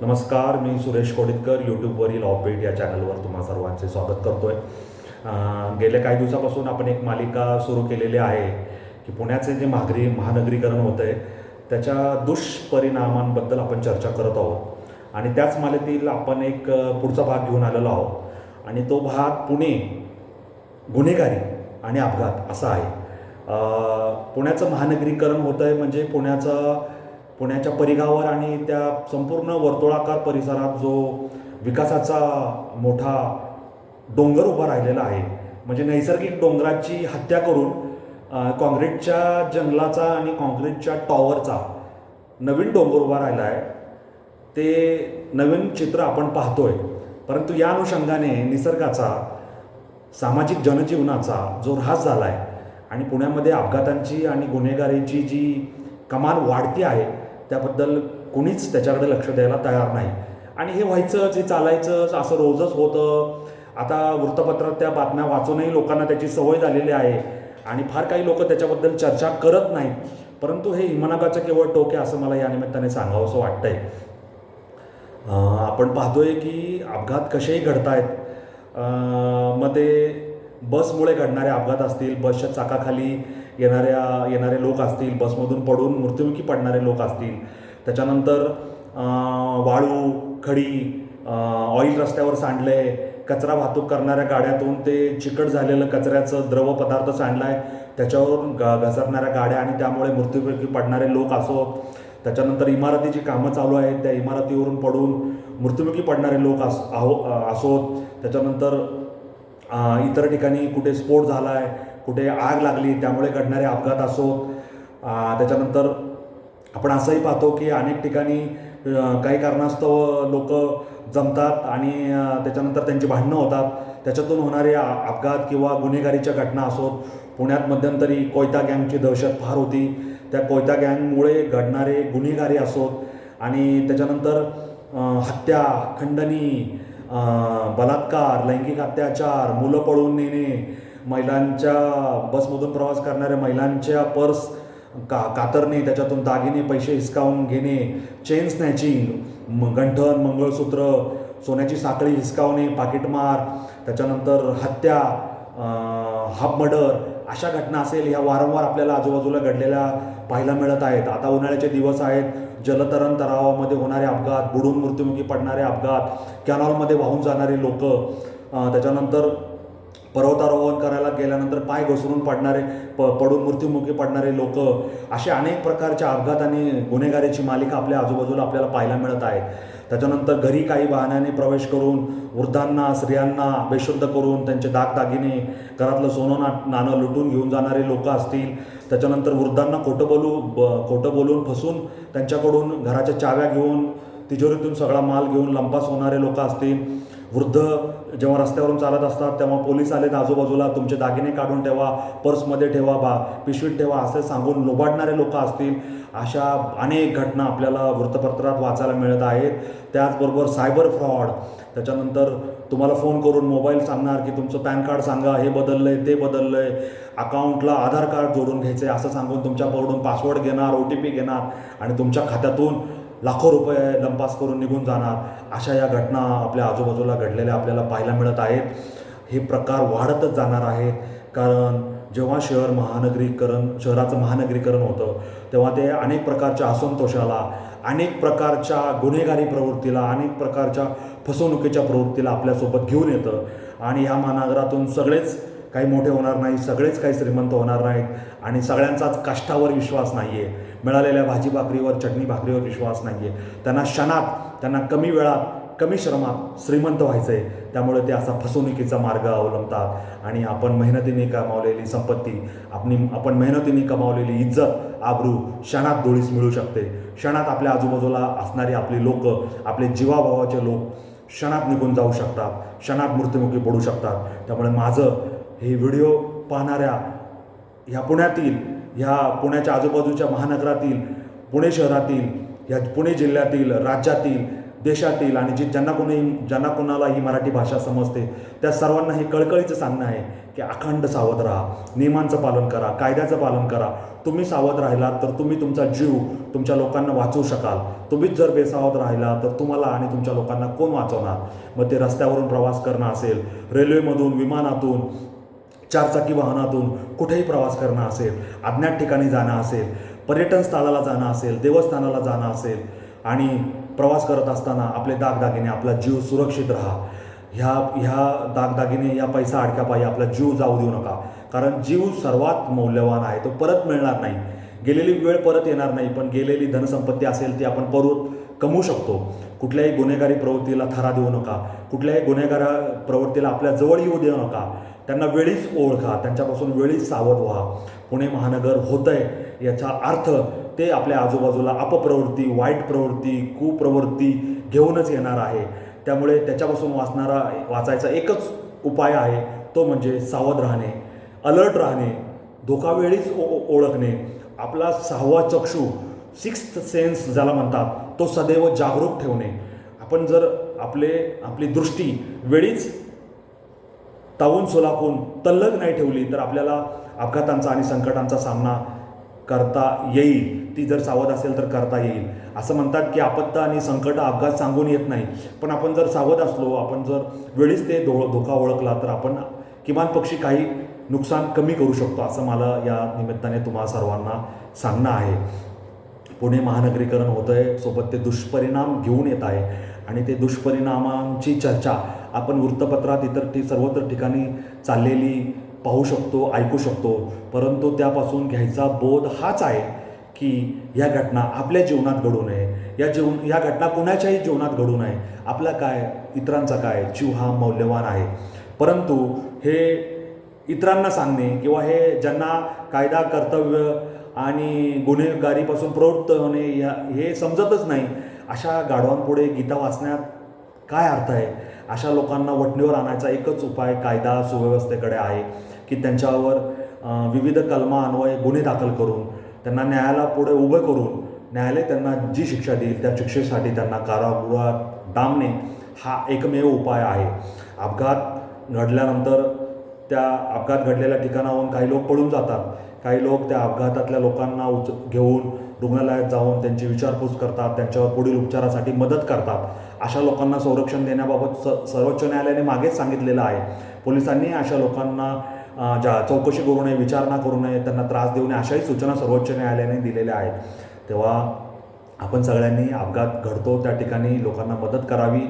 नमस्कार मी सुरेश कोडितकर यूट्यूबवरील ऑफबीट या चॅनलवर तुम्हा सर्वांचे स्वागत करतो आहे गेल्या काही दिवसापासून आपण एक मालिका सुरू केलेली आहे की पुण्याचे जे महागरी महानगरीकरण होतं आहे त्याच्या दुष्परिणामांबद्दल आपण चर्चा करत आहोत. आणि त्याच मालिकेतील आपण एक पुढचा भाग घेऊन आलेलो आहोत. आणि तो भाग पुणे गुन्हेगारी आणि अपघात असा आहे. पुण्याचं महानगरीकरण होतं आहे म्हणजे पुण्याचं पुण्याच्या परिघावर आणि त्या संपूर्ण वर्तुळाकार परिसरात जो विकासाचा मोठा डोंगर उभा राहिलेला आहे म्हणजे नैसर्गिक डोंगराची हत्या करून काँक्रीटच्या जंगलाचा आणि काँक्रीटच्या टॉवरचा नवीन डोंगर उभा राहिला आहे. ते नवीन चित्र आपण पाहतोय. परंतु या अनुषंगाने निसर्गाचा सामाजिक जनजीवनाचा जो ऱ्हास झाला आहे आणि पुण्यामध्ये अपघातांची आणि गुन्हेगारीची जी कमान वाढती आहे त्याबद्दल कुणीच त्याच्याकडे लक्ष द्यायला तयार नाही. आणि हे व्हायचंच हे चालायचंच असं रोजच होतं. आता वृत्तपत्रात त्या बातम्या वाचूनही लोकांना त्याची सवय झालेली आहे. आणि फार काही लोक त्याच्याबद्दल चर्चा करत नाहीत. परंतु हे हिमनागाचं केवळ टोक आहे असं मला या निमित्ताने सांगावंसं वाटतंय. आपण पाहतोय की अपघात कसेही घडत आहेत मग ते बसमुळे घडणारे अपघात असतील बसच्या चाकाखाली येणाऱ्या येणारे लोक असतील बसमधून पडून मृत्युमुखी पडणारे लोक असतील. त्याच्यानंतर वाळू खडी ऑइल रस्त्यावर सांडले कचरा वाहतूक करणाऱ्या गाड्यातून ते चिकट झालेलं कचऱ्याचं द्रव पदार्थ सांडलाय त्याच्यावरून ग घसरणाऱ्या गाड्या आणि त्यामुळे मृत्युमुखी पडणारे लोक असो त्याच्यानंतर इमारतीची कामं चालू आहेत त्या इमारतीवरून पडून मृत्युमुखी पडणारे लोक अस आहो असोत. त्याच्यानंतर इतर ठिकाणी कुठे स्फोट झाला आहे कुठे आग लागली त्यामुळे घडणारे अपघात असो त्याच्यानंतर आपण असंही पाहतो की अनेक ठिकाणी काही कारणास्तव लोक जमतात आणि त्याच्यानंतर त्यांची भांडणं होतात. त्याच्यातून होणारे अपघात किंवा गुन्हेगारीच्या घटना असोत. पुण्यात मध्यंतरी कोयता गँगची दहशत फार होती. त्या कोयता गँगमुळे घडणारे गुन्हेगारी असोत आणि त्याच्यानंतर हत्या खंडणी बलात्कार लैंगिक अत्याचार मुलं पळून नेणे महिलांच्या बसमधून प्रवास करणाऱ्या महिलांच्या पर्स का कातरणे त्याच्यातून दागिने पैसे हिसकावून घेणे चेन स्नॅचिंग गंठन मंगळसूत्र सोन्याची साखळी हिसकावणे पाकिटमार त्याच्यानंतर हत्या हाफ मर्डर अशा घटना असेल ह्या वारंवार आपल्याला आजूबाजूला घडलेल्या पाहायला मिळत आहेत. आता उन्हाळ्याचे दिवस आहेत. जलतरण तलावामध्ये होणारे अपघात बुडून मृत्युमुखी पडणारे अपघात कॅनॉलमध्ये वाहून जाणारी लोक त्याच्यानंतर पर्वतारोहण करायला गेल्यानंतर पाय घसरून पडणारे प पडून मृत्युमुखी पडणारे लोक असे अनेक प्रकारच्या अपघात आणि गुन्हेगारीची मालिका आपल्या आजूबाजूला आपल्याला पाहायला मिळत आहेत. त्याच्यानंतर घरी काही वाहनाने प्रवेश करून वृद्धांना स्त्रियांना बेशुद्ध करून त्यांचे दागदागिने घरातलं सोनं ना नाणं लुटून घेऊन जाणारे लोक असतील. त्याच्यानंतर वृद्धांना खोटं बोलू ब खोटं बोलून फसून त्यांच्याकडून घराच्या चाव्या घेऊन तिजोरीतून सगळा माल घेऊन लंपास होणारे लोक असतील. वृद्ध जेव्हा रस्त्यावरून चालत असतात तेव्हा पोलीस आलेत आजूबाजूला तुमचे दागिने काढून ठेवा पर्समध्ये ठेवा बा पिशवीत ठेवा असे सांगून लोबाडणारे लोक असतील. अशा अनेक घटना आपल्याला वृत्तपत्रात वाचायला मिळत आहेत. त्याचबरोबर सायबर फ्रॉड त्याच्यानंतर तुम्हाला फोन करून मोबाईल सांगणार की तुमचं पॅन कार्ड सांगा हे बदललं आहे ते बदललं आहे अकाउंटला आधार कार्ड जोडून घ्यायचं आहे असं सांगून तुमच्याकडून पासवर्ड घेणार ओ टी पी घेणार आणि तुमच्या खात्यातून लाखो रुपये लंपास करून निघून जाणार. अशा या घटना आपल्या आजूबाजूला घडलेल्या आपल्याला पाहायला मिळत आहेत. हे प्रकार वाढतच जाणार आहेत. कारण जेव्हा शहर महानगरीकरण शहराचं महानगरीकरण होतं तेव्हा ते अनेक प्रकारच्या असंतोषाला अनेक प्रकारच्या गुन्हेगारी प्रवृत्तीला अनेक प्रकारच्या फसवणुकीच्या प्रवृत्तीला आपल्यासोबत घेऊन येतं. आणि ह्या महानगरातून सगळेच काही मोठे होणार नाही सगळेच काही श्रीमंत होणार नाहीत. आणि सगळ्यांचाच कष्टावर विश्वास नाही आहे मिळालेल्या भाजी भाकरीवर चटणी भाकरीवर विश्वास नाही आहे त्यांना क्षणात त्यांना कमी वेळात कमी श्रमात श्रीमंत व्हायचं आहे त्यामुळे ते असा फसवणुकीचा मार्ग अवलंबतात. आणि आपण मेहनतीने कमावलेली संपत्ती आपली आपण मेहनतीने कमावलेली इज्जत आबरू क्षणात डोळीस मिळू शकते. क्षणात आपल्या आजूबाजूला असणारी आपली लोक आपले जीवाभावाचे लोक क्षणात निघून जाऊ शकतात. क्षणात मृत्युमुखी पडू शकतात. त्यामुळे माझं हे व्हिडिओ पाहणाऱ्या ह्या पुण्यातील ह्या पुण्याच्या आजूबाजूच्या महानगरातील पुणे शहरातील ह्या पुणे जिल्ह्यातील राज्यातील देशातील आणि जी ज्यांना कोणी ज्यांना कोणाला ही मराठी भाषा समजते त्या सर्वांना हे कळकळीचं सांगणं आहे की अखंड सावध राहा. नियमांचं पालन करा कायद्याचं पालन करा. तुम्ही सावध राहिलात तर तुम्ही तुमचा जीव तुमच्या लोकांना वाचवू शकाल. तुम्हीच जर बेसावध राहिला तर तुम्हाला आणि तुमच्या लोकांना कोण वाचवणार? मग ते रस्त्यावरून प्रवास करणं असेल रेल्वेमधून विमानातून चारचाकी वाहनातून कुठेही प्रवास करणं असेल अज्ञात ठिकाणी जाणं असेल पर्यटन स्थळाला जाणं असेल देवस्थानाला जाणं असेल आणि प्रवास करत असताना आपले दागदागिने आपला जीव सुरक्षित राहा. ह्या ह्या दागदागिने या पैसा अडक्यापायी आपला जीव जाऊ देऊ नका. कारण जीव सर्वात मौल्यवान आहे तो परत मिळणार नाही. गेलेली वेळ परत येणार नाही पण गेलेली धनसंपत्ती असेल ती आपण परत कमवू शकतो. कुठल्याही गुन्हेगारी प्रवृत्तीला थरा देऊ नका. कुठल्याही गुन्हेगारा प्रवृत्तीला आपल्या जवळ येऊ देऊ नका. त्यांना वेळीच ओळखा त्यांच्यापासून वेळीच सावध व्हा. पुणे महानगर होतंय याचा अर्थ ते आपल्या आजूबाजूला अपप्रवृत्ती वाईट प्रवृत्ती कुप्रवृत्ती घेऊनच येणार आहे. त्यामुळे त्याच्यापासून वाचणारा वाचायचा एकच उपाय आहे तो म्हणजे सावध राहणे अलर्ट राहणे धोका वेळीच ओ- ओळखणे. आपला सहावा चक्षू सिक्स्थ सेन्स ज्याला म्हणतात तो सदैव जागरूक ठेवणे. आपण जर आपले आपली दृष्टी वेळीच तावून सोलापून तल्लग नाही ठेवली तर आपल्याला अपघातांचा आणि संकटांचा सामना करता येईल. ती जर सावध असेल तर करता येईल. असं म्हणतात की आपत्त आणि संकट अपघात सांगून येत नाही. पण आपण जर सावध असलो आपण जर वेळीच ते धो धोका ओळखला तर आपण किमान पक्षी काही नुकसान कमी करू शकतो असं मला या निमित्ताने तुम्हा सर्वांना सांगणं आहे. पुणे महानगरीकरण होतं आहे सोबत ते दुष्परिणाम घेऊन येत आहे. आणि ते दुष्परिणामांची चर्चा आपण वृत्तपत्रात इतर ठी सर्वत्र ठिकाणी चाललेली पाहू शकतो ऐकू शकतो. परंतु त्यापासून घ्यायचा बोध हाच आहे की या घटना आपल्या जीवनात घडू नये. या जीवन या घटना कुणाच्याही जीवनात घडू नये. आपला काय इतरांचा काय जीव हा मौल्यवान आहे. परंतु हे इतरांना सांगणे किंवा हे ज्यांना कायदा कर्तव्य आणि गुन्हेगारीपासून प्रवृत्त होणे या हे समजतच नाही. अशा गाढवांपुढे गीता वाचण्यात काय अर्थ आहे? अशा लोकांना वटणीवर आणायचा एकच उपाय कायदा सुव्यवस्थेकडे आहे की त्यांच्यावर विविध कलमा अन्वये गुन्हे दाखल करून त्यांना न्यायालयापुढे उभं करून न्यायालय त्यांना जी शिक्षा देईल त्या शिक्षेसाठी त्यांना कारागृहात डांबणे हा एकमेव उपाय आहे. अपघात घडल्यानंतर त्या अपघात घडलेल्या ठिकाणाहून काही लोक पळून जातात. काही लोक त्या अपघातातल्या लोकांना उच घेऊन रुग्णालयात जाऊन त्यांची विचारपूस करतात त्यांच्यावर पुढील उपचारासाठी मदत करतात. अशा लोकांना संरक्षण देण्याबाबत स सर्वोच्च न्यायालयाने मागेच सांगितलेलं आहे. पोलिसांनी अशा लोकांना ज्या चौकशी करू नये विचारणा करू नये त्यांना त्रास देऊ नये अशाही सूचना सर्वोच्च न्यायालयाने दिलेल्या आहेत. तेव्हा आपण सगळ्यांनी अपघात घडतो त्या ठिकाणी लोकांना मदत करावी.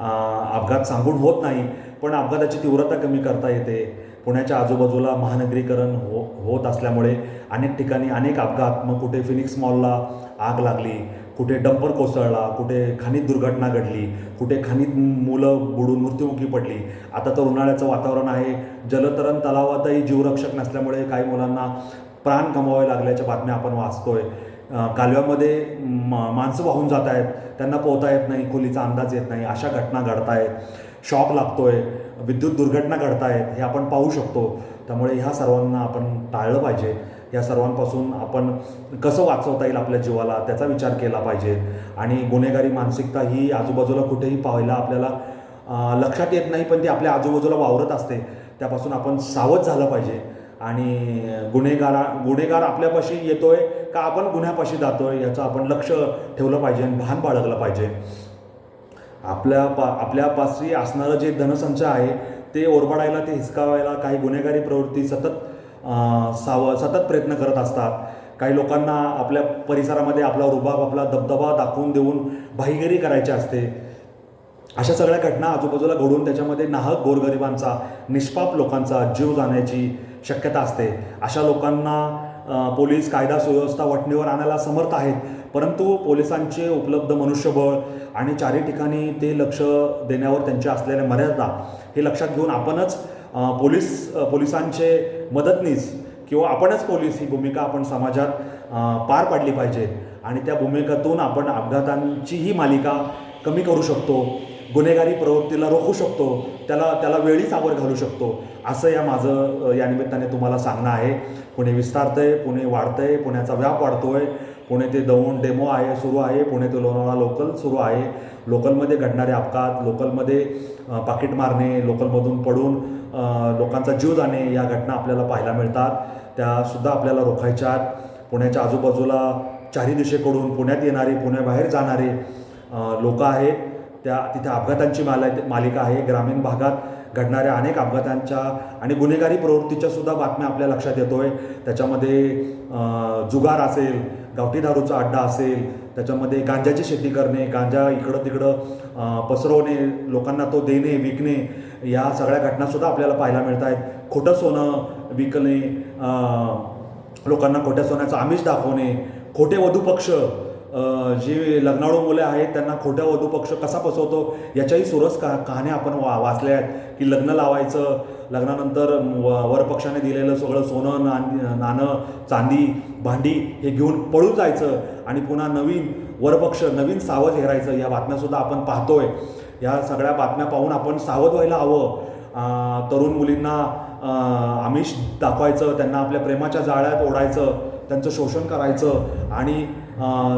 अपघात सांगून होत नाही पण अपघाताची तीव्रता कमी करता येते. पुण्याच्या आजूबाजूला महानगरीकरण हो होत असल्यामुळे अनेक ठिकाणी अनेक अपघात. मग कुठे फिनिक्स मॉलला आग लागली कुठे डंपर कोसळला कुठे खाणीत दुर्घटना घडली कुठे खाणीत मुलं बुडून मृत्युमुखी पडली. आता तर उन्हाळ्याचं वातावरण आहे. जलतरण तलावातही जीवरक्षक नसल्यामुळे काही मुलांना प्राण गमवावे लागल्याच्या बातम्या आपण वाचतोय. कालव्यामध्ये मा माणसं वाहून जात आहेत. त्यांना पोहता येत नाही खोलीचा अंदाज येत नाही. अशा घटना घडत आहेत शॉक लागतोय. विद्युत दुर्घटना घडत आहेत हे आपण पाहू शकतो. त्यामुळे ह्या सर्वांना आपण टाळलं पाहिजे. या सर्वांपासून आपण कसं वाचवता येईल आपल्या जीवाला त्याचा विचार केला पाहिजे. आणि गुन्हेगारी मानसिकता ही आजूबाजूला कुठेही पाहायला आपल्याला लक्षात येत नाही पण ती आपल्या आजूबाजूला वावरत असते. त्यापासून आपण सावध झालं पाहिजे. आणि गुन्हेगारा गुन्हेगार आपल्यापाशी येतो आहे का आपण गुन्ह्यापाशी जातो आहे याचं आपण लक्ष ठेवलं पाहिजे आणि भान बाळगलं पाहिजे. आपल्या पा आपल्यापाशी असणारं जे धनसंच आहे ते ओरबाडायला ते हिसकावायला काही गुन्हेगारी प्रवृत्ती सतत साव सतत प्रयत्न करत असतात. काही लोकांना आपल्या परिसरामध्ये आपला रुबाब आपला दबदबा दाखवून देऊन भाईगिरी करायची असते. अशा सगळ्या घटना आजूबाजूला घडून त्याच्यामध्ये नाहक गोरगरिबांचा निष्पाप लोकांचा जीव जाण्याची शक्यता असते. अशा लोकांना पोलीस कायदा सुव्यवस्था वटणीवर आणायला समर्थ आहेत. परंतु पोलिसांचे उपलब्ध मनुष्यबळ आणि चारी ठिकाणी ते लक्ष देण्यावर त्यांच्या असलेल्या मर्यादा हे लक्षात घेऊन आपणच पोलीस पोलिसांचे मदतनीस किंवा आपणच पोलीस ही भूमिका आपण समाजात पार पाडली पाहिजे. आणि त्या भूमिकेतून आपण अपघातांची ही मालिका कमी करू शकतो. गुन्हेगारी प्रवृत्तीला रोखू शकतो त्याला त्याला वेळीच आवर घालू शकतो. असं या माझं या निमित्ताने तुम्हाला सांगणं आहे. पुणे विस्तारतंय पुणे वाढतंय पुण्याचा व्याप वाढतोय. पुणे ते दौंड डेमो आहे सुरू आहे. पुणे ते लोणावळा लोकल सुरू आहे. लोकलमध्ये घडणारे अपघात लोकलमध्ये पाकिट मारणे लोकलमधून पडून लोकांचा जीव जाणे या घटना आपल्याला पाहायला मिळतात. त्यासुद्धा आपल्याला रोखायच्या आहेत. पुण्याच्या आजूबाजूला चारी दिशेकडून पुण्यात येणारे पुण्याबाहेर जाणारे लोक आहेत. त्या तिथे अपघातांची माला मालिका आहे. ग्रामीण भागात घडणाऱ्या अनेक अपघातांच्या आणि गुन्हेगारी प्रवृत्तीच्या सुद्धा बातम्या आपल्या लक्षात येतो आहे त्याच्यामध्ये जुगार असेल गावठी दारूचा अड्डा असेल त्याच्यामध्ये गांजाची शेती करणे गांजा इकडं तिकडं पसरवणे लोकांना तो देणे विकणे या सगळ्या घटनासुद्धा आपल्याला पाहायला मिळत आहेत. खोटं सोनं विकणे लोकांना खोट्या सोन्याचं आमिष दाखवणे खोटे वधूपक्ष जे लग्नाळू मुले आहेत त्यांना खोट्या वधूपक्ष कसा फसवतो याच्याही सुरस का कहाण्या आपण वा वाचल्या आहेत की लग्न लावायचं लग्नानंतर व- वरपक्षाने दिलेलं सगळं सोनं नान नाणं चांदी भांडी हे घेऊन पळून जायचं आणि पुन्हा नवीन वरपक्ष नवीन सावध हेरायचं या बातम्यासुद्धा आपण पाहतोय. या सगळ्या बातम्या पाहून आपण सावध व्हायला हवं. तरुण मुलींना आमिष दाखवायचं त्यांना आपल्या प्रेमाच्या जाळ्यात ओढायचं त्यांचं शोषण करायचं आणि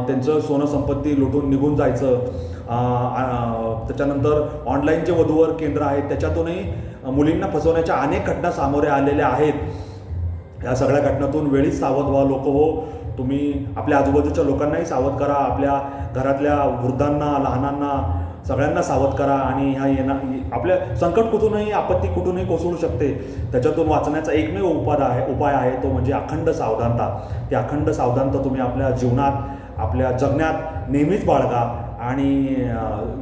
त्यांचं सोनं संपत्ती लुटून निघून जायचं. त्याच्यानंतर ऑनलाईन जे वधूवर केंद्र आहेत त्याच्यातूनही मुलींना फसवण्याच्या अनेक घटना सामोरे आलेल्या आहेत. या सगळ्या घटनातून वेळीच सावध व्हा लोक हो. तुम्ही आपल्या आजूबाजूच्या लोकांनाही सावध करा. आपल्या घरातल्या वृद्धांना लहानांना सगळ्यांना सावध करा आणि ह्या येणार आपल्या संकट कुठूनही आपत्ती कुठूनही कोसळू शकते. त्याच्यातून वाचण्याचा एकमेव उपाय आहे उपाय आहे तो म्हणजे अखंड सावधानता. ती अखंड सावधानता तुम्ही आपल्या जीवनात आपल्या जगण्यात नेहमीच बाळगा आणि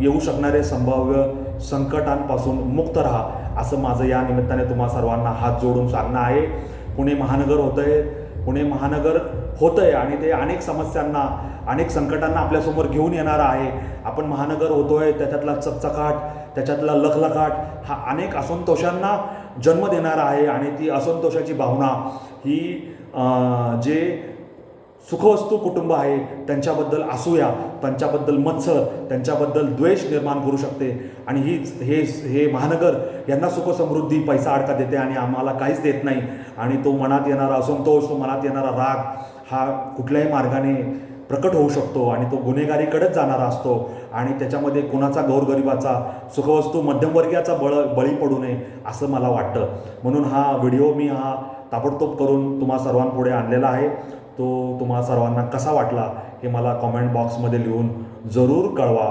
येऊ शकणारे संभाव्य संकटांपासून मुक्त राहा. असं माझं या निमित्ताने तुम्हा सर्वांना हात जोडून सांगणं आहे. पुणे महानगर होतं आहे पुणे महानगर होतं आहे आणि ते अनेक समस्यांना अनेक संकटांना आपल्यासमोर घेऊन येणारं आहे. आपण महानगर होतोय त्याच्यातला चकचकाट त्याच्यातला लखलखाट हा अनेक असंतोषांना जन्म देणारा आहे आणि ती असंतोषाची भावना ही जे सुखवस्तू कुटुंब आहे त्यांच्याबद्दल असूया त्यांच्याबद्दल मत्सर त्यांच्याबद्दल द्वेष निर्माण करू शकते. आणि हीच हे हे महानगर यांना सुखसमृद्धी पैसा अडका देते आणि आम्हाला काहीच देत नाही. आणि तो मनात येणारा असंतोष तो मनात येणारा राग हा कुठल्याही मार्गाने प्रकट होऊ शकतो आणि तो गुन्हेगारीकडेच जाणारा असतो. आणि त्याच्यामध्ये कुणाचा गौरगरिबाचा सुखवस्तू मध्यमवर्गीयाचा बळ बळी पडू नये असं मला वाटतं. म्हणून हा व्हिडिओ मी हा ताबडतोब करून तुम्हा सर्वांपुढे आणलेला आहे. तो तुम्हाला सर्वांना कसा वाटला हे मला कॉमेंट बॉक्समध्ये लिहून जरूर कळवा.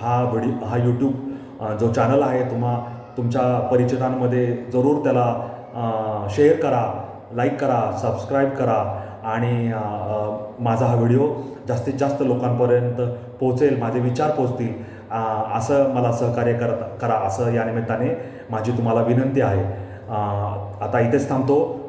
हा व्हिडिओ हा यूट्यूब जो चॅनल आहे तुम्हा तुमच्या परिचितांमध्ये जरूर त्याला शेअर करा लाईक करा सबस्क्राईब करा आणि माझा हा व्हिडिओ जास्तीत जास्त लोकांपर्यंत पोहोचेल माझे विचार पोचतील असं मला सहकार्य करत करा असं या निमित्ताने माझी तुम्हाला विनंती आहे. आता इथेच थांबतो.